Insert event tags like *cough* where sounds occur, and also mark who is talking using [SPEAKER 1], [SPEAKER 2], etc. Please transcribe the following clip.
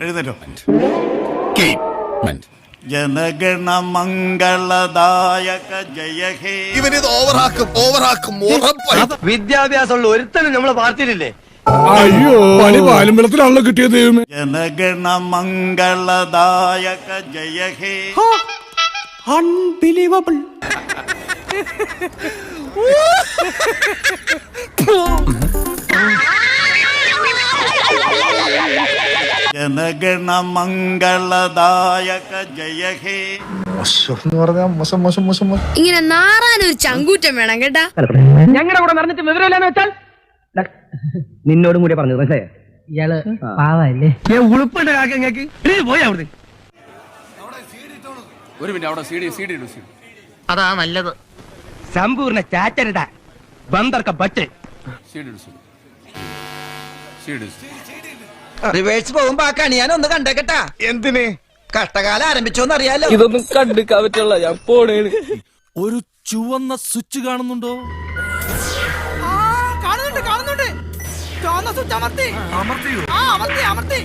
[SPEAKER 1] എഴുന്നേറ്റോ?
[SPEAKER 2] Game
[SPEAKER 1] ജനഗണ മംഗളദായക ജയ ഹേ.
[SPEAKER 2] ഇവനിത് ഓവറാക്കും ഓവറാക്കും ഉറപ്പായി.
[SPEAKER 3] വിദ്യാഭ്യാസമുള്ള ഒരുത്തനും നമ്മളെ പാർട്ടിയിലില്ലേ?
[SPEAKER 4] അയ്യോ പണി പാലും വെള്ളത്തിലാണല്ലോ കിട്ടിയത് ദൈവമേ.
[SPEAKER 1] ജനഗണ മംഗളദായക ജയ ഹേ.
[SPEAKER 4] അൺബിലീവബിൾ *laughs* *laughs* *laughs*
[SPEAKER 1] ജനഗണ മംഗളദായക ജയ ഹേ.
[SPEAKER 2] എന്ന് പറഞ്ഞാൽ മോശം മോശം മോശം മോശം.
[SPEAKER 5] ഇങ്ങനെ നാറാനൊരു ചങ്കൂറ്റം വേണം കേട്ടാ.
[SPEAKER 3] ഞങ്ങളുടെ കൂടെ നടന്നിട്ട് വിവരമില്ലെന്ന് വെച്ചാൽ? നിന്നോടും കൂടി പറഞ്ഞത് മനസ്സിലായോ? ഇയാൾ പാവല്ലേ? ഉളുപ്പുണ്ട് കാക്കങ്ങക്ക് പോയി അവിടുന്ന്.
[SPEAKER 6] ഒരു മിനിറ്റ് അവിടെ സി ഡി സി ഡി ഇടൂ സി ഡി.
[SPEAKER 3] അതാ നല്ലത്. സമ്പൂർണ ചാറ്റരുത ബന്ദർക്ക ബട്ട്.
[SPEAKER 6] സി ഡി ഇടൂ C D. C D.
[SPEAKER 7] Reverse പോകുമ്പോ ആ കണി ഞാൻ ഒന്ന് കണ്ടേക്കട്ടാ.
[SPEAKER 2] എന്തിന്?
[SPEAKER 7] കഷ്ടകാലം ആരംഭിച്ചോന്ന് അറിയാലോ.
[SPEAKER 3] ഇതൊന്നും കണ്ടിക്കാൻ പറ്റുള്ള ഞാൻ പോണേണ്.
[SPEAKER 4] ഒരു ചുവന്ന സ്വിച്ച് കാണുന്നുണ്ടോ?
[SPEAKER 8] കാണുന്നുണ്ട് കാണുന്നുണ്ട്. ചുവന്ന സ്വിച്ച് അമർത്തി. അമർത്തി ആ അമർത്തി അമർത്തി.